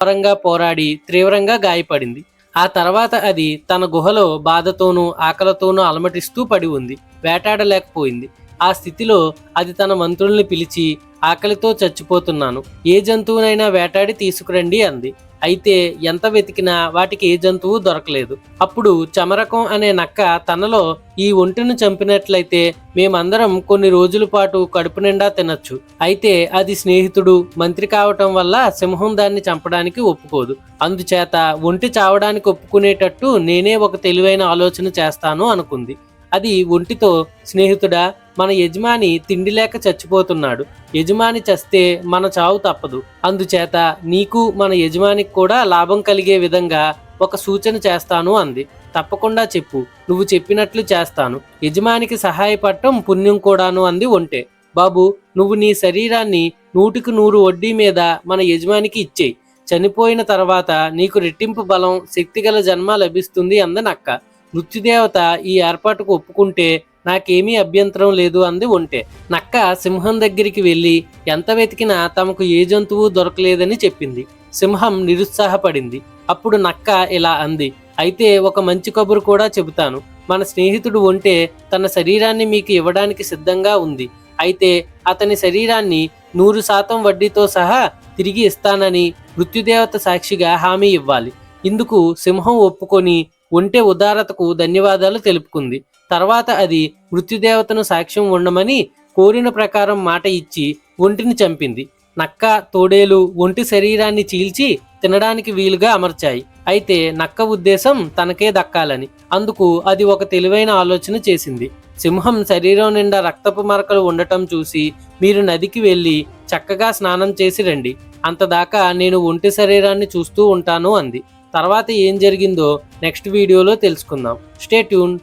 ఘోరంగా పోరాడి తీవ్రంగా గాయపడింది. ఆ తర్వాత అది తన గుహలో బాధతోనూ ఆకలితోనూ అలమటిస్తూ పడి ఉంది. వేటాడలేకపోయింది. ఆ స్థితిలో అది తన మంత్రుల్ని పిలిచి ఆకలితో చచ్చిపోతున్నాను. ఏ జంతువునైనా వేటాడి తీసుకురండి అంది. అయితే ఎంత వెతికినా వాటికి ఏ జంతువు దొరకలేదు. అప్పుడు చమరకం అనే నక్క తనలో ఈ ఒంటిని చంపినట్లయితే మేమందరం కొన్ని రోజుల పాటు కడుపు నిండా తినొచ్చు. అయితే అది స్నేహితుడు మంత్రి కావటం వల్ల సింహం దాన్ని చంపడానికి ఒప్పుకోదు. అందుచేత ఒంటి చావడానికి ఒప్పుకునేటట్టు నేనే ఒక తెలివైన ఆలోచన చేస్తాను అనుకుంది. అది ఒంటితో స్నేహితుడా? మన యజమాని తిండి లేక చచ్చిపోతున్నాడు. యజమాని చస్తే మన చావు తప్పదు. అందుచేత నీకు మన యజమానికి కూడా లాభం కలిగే విధంగా ఒక సూచన చేస్తాను అంది. తప్పకుండా చెప్పు. నువ్వు చెప్పినట్లు చేస్తాను. యజమానికి సహాయపడటం పుణ్యం కూడాను అంది ఒంటే. బాబు నువ్వు నీ శరీరాన్ని నూటికి నూరు వడ్డీ మీద మన యజమానికి ఇచ్చేయి. చనిపోయిన తర్వాత నీకు రెట్టింపు బలం శక్తిగల జన్మ లభిస్తుంది అంద నక్క మృత్యుదేవత ఈ ఏర్పాటుకు ఒప్పుకుంటే నాకేమీ అభ్యంతరం లేదు అంది ఒంటే. నక్క సింహం దగ్గరికి వెళ్ళి ఎంత వెతికినా తమకు ఏ జంతువు దొరకలేదని చెప్పింది. సింహం నిరుత్సాహపడింది. అప్పుడు నక్క ఇలా అంది అయితే ఒక మంచి కబురు కూడా చెబుతాను. మన స్నేహితుడు ఒంటే తన శరీరాన్ని మీకు ఇవ్వడానికి సిద్ధంగా ఉంది. అయితే అతని శరీరాన్ని నూరు శాతం వడ్డీతో సహా తిరిగి ఇస్తానని మృత్యుదేవత సాక్షిగా హామీ ఇవ్వాలి. ఇందుకు సింహం ఒప్పుకొని ఒంటె ఉదారతకు ధన్యవాదాలు తెలుపుకుంది. తర్వాత అది మృత్యుదేవతను సాక్ష్యం ఉండమని కోరిన ప్రకారం మాట ఇచ్చి ఒంటిని చంపింది. నక్క తోడేలు ఒంటి శరీరాన్ని చీల్చి తినడానికి వీలుగా అమర్చాయి. అయితే నక్క ఉద్దేశం తనకే దక్కాలని. అందుకు అది ఒక తెలివైన ఆలోచన చేసింది. సింహం శరీరం నిండా రక్తపు మరకలు ఉండటం చూసి మీరు నదికి వెళ్ళి చక్కగా స్నానం చేసి రండి. అంతదాకా నేను ఒంటి శరీరాన్ని చూస్తూ ఉంటాను అంది. తర్వాత ఏం జరిగిందో నెక్స్ట్ వీడియోలో తెలుసుకుందాం. Stay tune